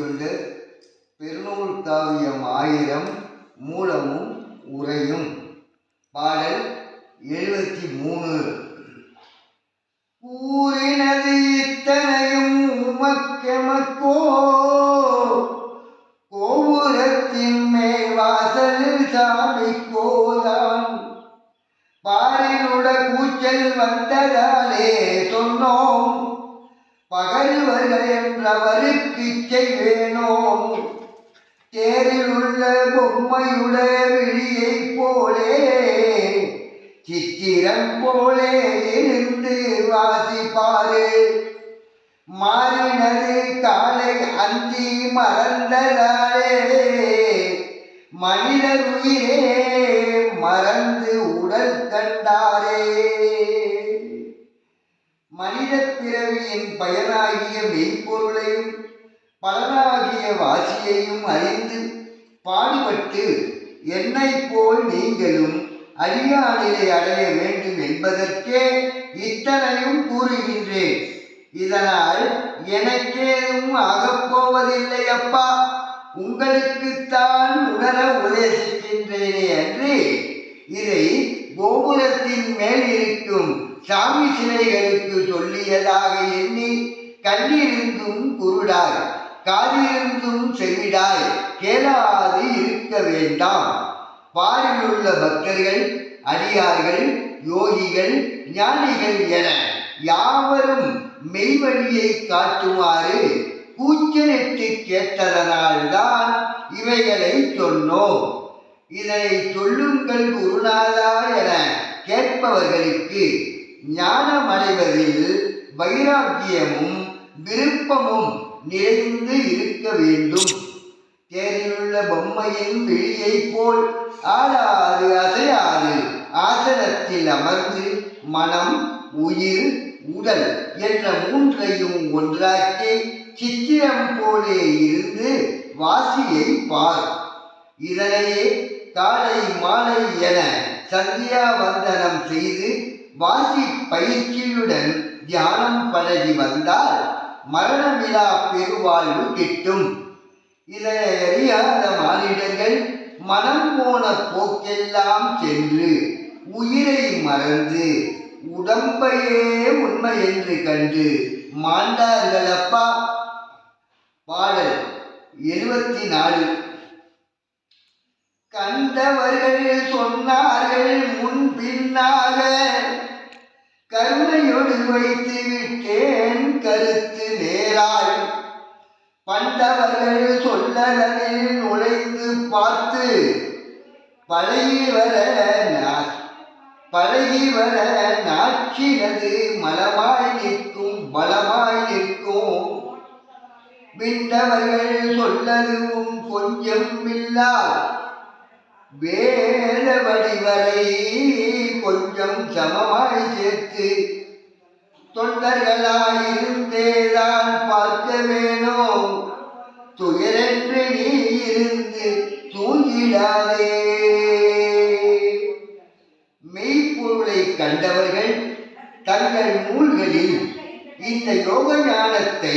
ஒன்று பெருநூல் காவியம் ஆயிரம் மூலமும் உரையும் பாடல் எழுபத்தி மூணு. கூறினது இத்தனையும் உமக்கெமக்கோ? கோபுரத்தின் மேல் வாசலில் சாமி கோதாம் பாரினுட கூச்சல் வந்ததாலே சொன்னோம். பகல்வர்கள் என்றவருக்கு இச்சை வேணோம். தேரில் உள்ள பொம்மையுட விழியை போலே சித்திரம் போலே இருந்து வாசிப்பாரு. மாறினது காலை அந்தி மறந்ததாலே மனிதர் உயிரே மறந்து உடல் கண்டாரே மனித பிறவியின் பயனாகிய மெய்ப்பொருளையும் பலனாகிய வாசியையும் அறிந்து பாடுபட்டு என்னைப் போல் நீங்களும் அறியாநிலை அடைய வேண்டும் என்பதற்கே இத்தனையும் கூறுகின்றேன். இதனால் எனக்கேதும் ஆகப்போவதில்லை அப்பா. உங்களுக்குத்தான் உணர உபதேசிக்கின்றேனே அன்று. இதை கோபுரத்தின் மேல் இருக்கும் சாமி சிலைகளுக்கு சொல்லியதாக எண்ணி கண்ணிருந்தும் குருடாய் காதிருந்தும் செவிடாய் கேளாது இருக்க வேண்டாம். பாரிலுள்ள பக்தர்கள் அடியார்கள் யோகிகள் ஞானிகள் என யாவரும் மெய்வழியை காட்டுமாறு கூச்சலிட்டு கேட்டதனால்தான் இவைகளை சொன்னோம். இதனை சொல்லுங்கள் குருநாதா என கேட்பவர்களுக்கு ஞானமடைவதில் வைராக்கியமும் விருப்பமும் நிறைந்து இருக்க வேண்டும். தேரிலுள்ள பொம்மையின் விழியைப் போல் ஆறாறு அசையாது ஆசனத்தில் அமர்ந்து மனம் உயிர் உடல் என்ற மூன்றையும் ஒன்றாக்கி சித்திரம் போலே இருந்து வாசியை பார். இதனையே காலை மாலை என சந்தியா வந்தனம் செய்து வாசி பயிற்சியுடன் தியானம் பழகி வந்தால் மரணமிலா பெருவாழ்வு கிட்டும். இதனை அறியாத மானிடர்கள் மனம் போன போக்கெல்லாம் சென்று உயிரை மறந்து உடம்பையே உண்மை என்று கண்டு மாண்டார்களப்பா. பாடல் எழுபத்தி நாலு. கண்டவர்கள் சொன்னார்கள் முன் பின்னாக. கருணையோடு வைத்து விட்டேன் கருத்து நேராய் பண்டவர்கள் சொல்லதனில் நுழைந்து பார்த்து பழகி வர நா- பழகி வர நாட்சினது மலமாய் நிற்கும் பலமாய் நிற்கும். விண்டவர்கள் சொல்லதுவும் கொஞ்சம் இல்லார். வேத வடிவரை கொஞ்சம் சமமாய் சேர்த்து தொண்டர்களாயிருந்தேதான் பார்க்க வேணும் துயரென்று நீ இருந்து தூங்கிடாதே. மெய்ப்பொருளை கண்டவர்கள் தங்கள் நூல்களில் இந்த யோக ஞானத்தை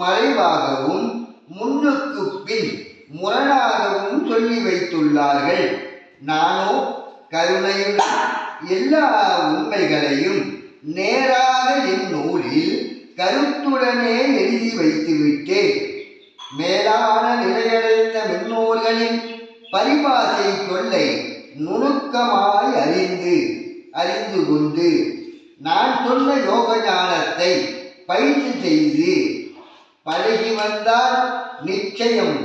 மறைவாகவும் முன்னுக்கு பின் முரணாகவும் சொல்லி வைத்துள்ளார்கள். நானோ கருணையுடன் எல்லா உண்மைகளையும் நேராக என் நூலில் கருத்துடனே எழுதி வைத்துவிட்டேன். மேலான நிலையடைந்த மின்னோர்களின் பரிபாசை சொல்லை நுணுக்கமாய் அறிந்து அறிந்து கொண்டு நான் சொன்ன யோக ஞானத்தை பயிற்சி செய்து பழகி வந்தால் நிச்சயம்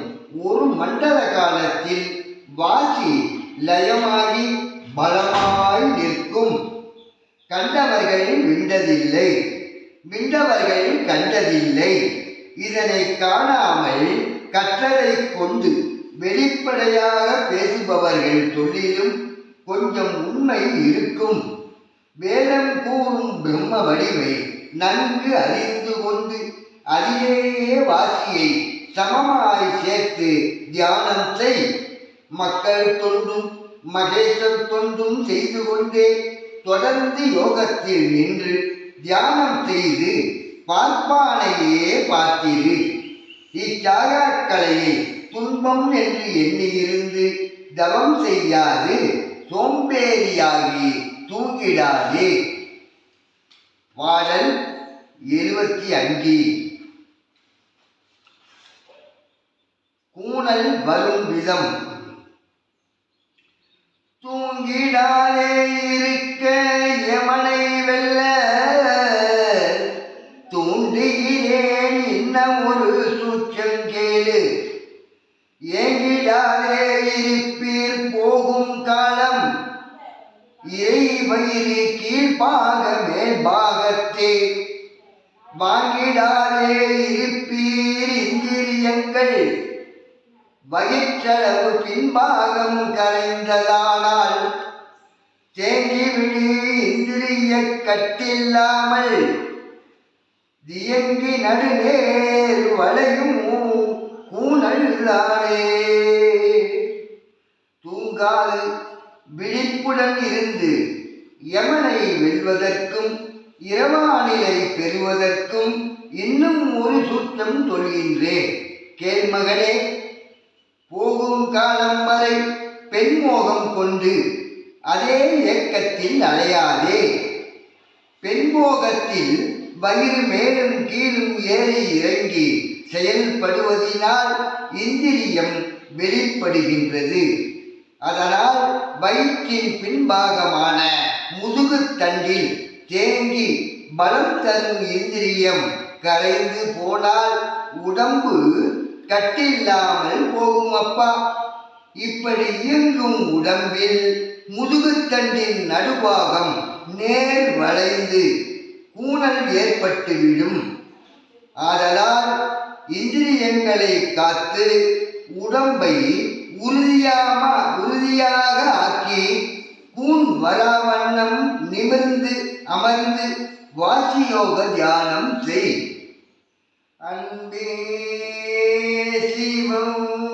ஒரு மண்டல காலத்தில் வாசி லயமாகி பலமாய் நிற்கும். கண்டவர்கள் விண்டதில்லை. விண்டவர்கள் கண்டதில்லை. இதனை காணாமல் கற்றதை கொண்டு வெளிப்படையாக பேசுபவர்கள் தொழிலும் கொஞ்சம் உண்மை இருக்கும். வேதம் கூறும் பிரம்ம வடிவை நன்கு அறிந்து கொண்டு அதிலேயே வாசியை சமமாய் சேர்த்து தியானம் செய். மக்கள் தொண்டும் மகேசன் தொண்டும் செய்து கொண்டே தொடர்ந்து யோகத்தில் நின்று தியானம் செய்து பார்ப்பானையே பார்த்திரு. இச்சாகாக்கலையை துன்பம் என்று எண்ணியிருந்து தவம் செய்யாது சோம்பேறியாகி தூங்கிடாதே. பாடல் எழுபத்தி அஞ்சு. கூணல் வரும் விதம். தூங்கிடாதே இருக்க எமனை வெல்ல? தூண்டுகிறேன் இன்னும் ஒரு சூச்சம் கேளு. ஏங்கிடாதே இருப்பீர் போகும் காலம். இறை வயிறு கீழ்பாக மேல் பாகத்தே. வாங்கிடாதே இருப்பீர் இந்திரியங்கள். வயிற்றளவு பின்பாகம் கரைந்ததானால் தேங்கிவிடு இந்திரிய கட்டில்லாமல் தியங்கி நடுநேர் வளையும் கூணல்தானே தூங்காது விழிப்புடன் இருந்து யமனை வெல்வதற்கும் இரவானிலை பெறுவதற்கும் இன்னும் ஒரு சுற்றம் சொல்கின்றேன் கேள்மகனே மகனே காலம் வரை பெண்மோகம் கொண்டு அதே ஏக்கத்தில் அலையாதே. பெண்மோகத்தில் வயிறு மேலும் கீழும் ஏறி இறங்கி செயல்படுவதினால் இந்திரியம் வெளிப்படுகின்றது. அதனால் வயிற்றின் பின்பாகமான முதுகுத்தண்டில் தேங்கி பலம் தரும் இந்திரியம் கரைந்து போனால் உடம்பு கட்டில்லாமல் போகும் அப்பா இப்படி இயங்கும் உடம்பில் முதுகுத்தண்டின் நடுபாகம் நேர் வளைந்து கூணல் ஏற்பட்டுவிடும். ஆதலால் இந்திரியங்களை காத்து உடம்பை உறுதியாம உறுதியாக ஆக்கி கூன் வராவண்ணம் நிமிர்ந்து அமர்ந்து வாசியோக தியானம் செய். அன்பே சிவம்.